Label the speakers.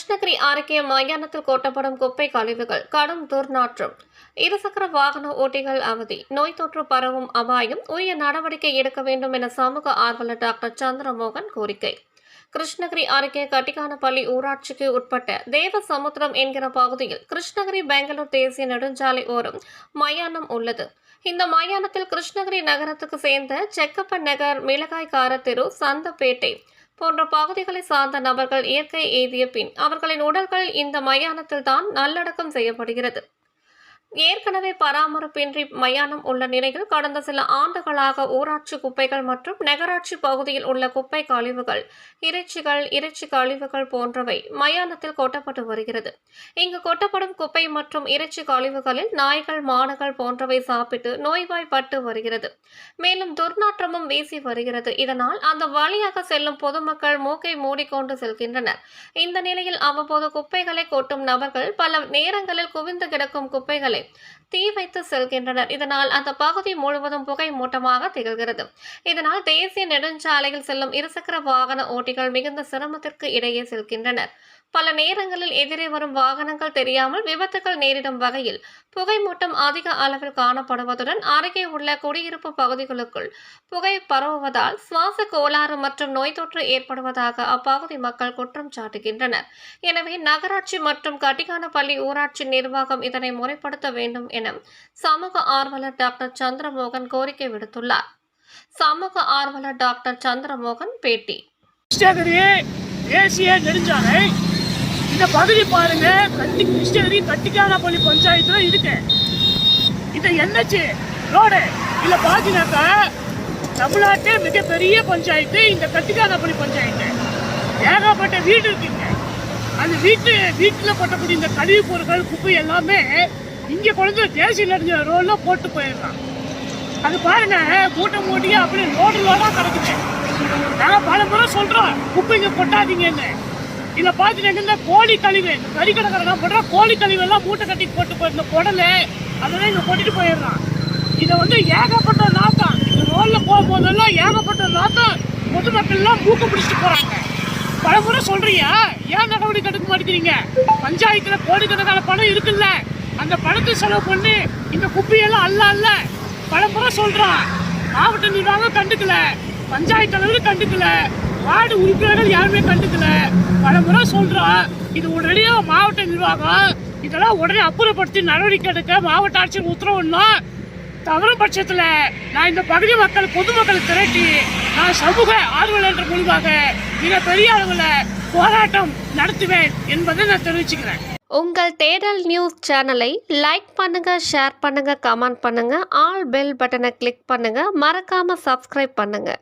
Speaker 1: கிருஷ்ணகிரி அருகே மயானத்தில் கொட்டப்படும் குப்பை கழிவுகள் கடும் துர்நாற்றம். இருசக்கர வாகன ஓட்டிகள் அவதி. நோய் தொற்று பரவும் அபாயம். உரிய நடவடிக்கை எடுக்க வேண்டும் என சமூக ஆர்வலர் டாக்டர் சந்திரமோகன் கோரிக்கை. கிருஷ்ணகிரி அருகே கட்டிக்கானப்பள்ளி ஊராட்சிக்கு உட்பட்ட தேவசமுத்திரம் என்கிற பகுதியில் கிருஷ்ணகிரி பெங்களூர் தேசிய நெடுஞ்சாலை ஓரம் மயானம் உள்ளது. இந்த மயானத்தில் கிருஷ்ணகிரி நகரத்துக்கு சேர்ந்த செக்கப்பன் நகர் மிளகாய்கார தெரு சந்தப்பேட்டை போன்ற பகுதிகளை சார்ந்த நபர்கள் இயற்கை எய்திய பின் அவர்களின் உடல்கள் இந்த மயானத்தில் தான் நல்லடக்கம் செய்யப்படுகிறது. ஏற்கனவே பராமரிப்பின்றி மயானம் உள்ள நிலையில் கடந்த சில ஆண்டுகளாக ஊராட்சி குப்பைகள் மற்றும் நகராட்சி பகுதியில் உள்ள குப்பை கழிவுகள் இறைச்சிகள் இறைச்சி கழிவுகள் போன்றவை மயானத்தில் கொட்டப்பட்டு வருகிறது. இங்கு கொட்டப்படும் குப்பை மற்றும் இறைச்சி கழிவுகளில் நாய்கள் மாடுகள் போன்றவை சாப்பிட்டு நோய்வாய்ப்பட்டு வருகிறது. மேலும் துர்நாற்றமும் வீசி வருகிறது. இதனால் அந்த வழியாக செல்லும் பொதுமக்கள் மூக்கை மூடிக்கொண்டு செல்கின்றனர். இந்த நிலையில் அவ்வப்போது குப்பைகளை கொட்டும் நபர்கள் பல நேரங்களில் குவிந்து கிடக்கும் குப்பைகளை தீ வைத்து செல்கின்றனர். இதனால் அந்த பகுதி முழுவதும் புகை மூட்டமாக திகழ்கிறது. இதனால் தேசிய நெடுஞ்சாலையில் செல்லும் இருசக்கர வாகன ஓட்டிகள் மிகுந்த சிரமத்திற்கு இடையே செல்கின்றனர். பல நேரங்களில் எதிரே வரும் வாகனங்கள் தெரியாமல் விபத்துகள் நேரிடும் வகையில் புகை மூட்டம் அதிக அளவில் காணப்படுவதுடன் அருகே உள்ள குடியிருப்பு பகுதிகளுக்குள் புகை பரவுவதால் சுவாச கோளாறு மற்றும் நோய் தொற்று ஏற்படுவதாக அப்பகுதி மக்கள் குற்றம் சாட்டுகின்றனர். எனவே நகராட்சி மற்றும் கட்டிகானப்பள்ளி ஊராட்சி நிர்வாகம் இதனை முறைப்படுத்த வேண்டும் என சமூக ஆர்வலர் டாக்டர் சந்திரமோகன் கோரிக்கை விடுத்துள்ளார். சமூக ஆர்வலர் டாக்டர் சந்திரமோகன் பேட்டி.
Speaker 2: கிருஷ்ணகிரி தேசிய நெடுஞ்சாலை. இந்த பகுதி பாருங்க. கட்டி கிருஷ்ணகிரி கட்டிக்கானப்பள்ளி பஞ்சாயத்துல இருக்கு. இந்த என்ஹெச் ரோடு. இல்ல பாத்தீங்கன்னாக்கா தமிழ்நாட்டே மிகப்பெரிய பஞ்சாயத்து இந்த கட்டிக்கானப்பள்ளி பஞ்சாயத்து. ஏகப்பட்ட வீடு இருக்குங்க. அந்த வீட்டு வீட்டில் போட்டக்கூடிய இந்த கழிவுப் பொருட்கள் குப்பை எல்லாமே இங்கே கொண்டு தேசிய நெடுஞ்ச ரோடில் போட்டு போயிடுறான். அது பாருங்க மூட்டை மூட்டியே அப்படியே லோடு லோடாக கிடக்குது. நாங்கள் பல முறை குப்பை குப்பைங்க கொட்டாதீங்கன்னு. இதை பார்த்துட்டு இந்த கோழி கழிவு இந்த கறிக்கடைக்காரங்க போடுற கோழி கழிவு எல்லாம் மூட்டை கட்டி போட்டு போயிருந்த குடலு அதெல்லாம் இங்கே கொட்டிட்டு போயிடுறான். இதை வந்து ஏகப்பட்ட நாத்தம் இந்த ரோட்ல போகும்போதெல்லாம் ஏகப்பட்ட நாத்தம் பொதுமக்கள்லாம் மூக்க பிடிச்சிட்டு போகிறாங்க பல முறை சொல்றீங்க ஏன் நடவடிக்கை எடுக்க மாட்டேங்கிறீங்க? பஞ்சாயத்துல கோடிக்கணக்கான பணம் இருக்குல்ல. அந்த பணத்தை செலவு பண்ணி இந்த குப்பையெல்லாம் அல்ல அல்ல. பல முறை சொல்றான். மாவட்ட நிர்வாகம் கண்டுக்கல. பஞ்சாயத்து தலைவர் கண்டுக்கல. வார்டு உறுப்பினர்கள் யாருமே கண்டுக்கல. பல முறை சொல்றோம் இது உடனடியாக மாவட்ட நிர்வாகம் இதெல்லாம் உடனே அப்புறப்படுத்தி நடவடிக்கை எடுக்க மாவட்ட ஆட்சியர் உத்தரவுன்னா தவறும் பட்சத்தில் நான் இந்த பகுதி மக்கள் பொதுமக்களை திரட்டி நான் சமூக ஆர்வலர் என்ற மூலமாக மிக பெரிய அளவில் போராட்டம் நடத்துவேன் என்பதை நான் தெரிவிச்சுக்கிறேன்.
Speaker 1: உங்கள் தேடல் நியூஸ் சேனலை லைக் பண்ணுங்க ஷேர் பண்ணுங்க கமெண்ட் பண்ணுங்க ஆல் பெல் பட்டனை கிளிக் பண்ணுங்க மறக்காம சப்ஸ்கிரைப் பண்ணுங்க.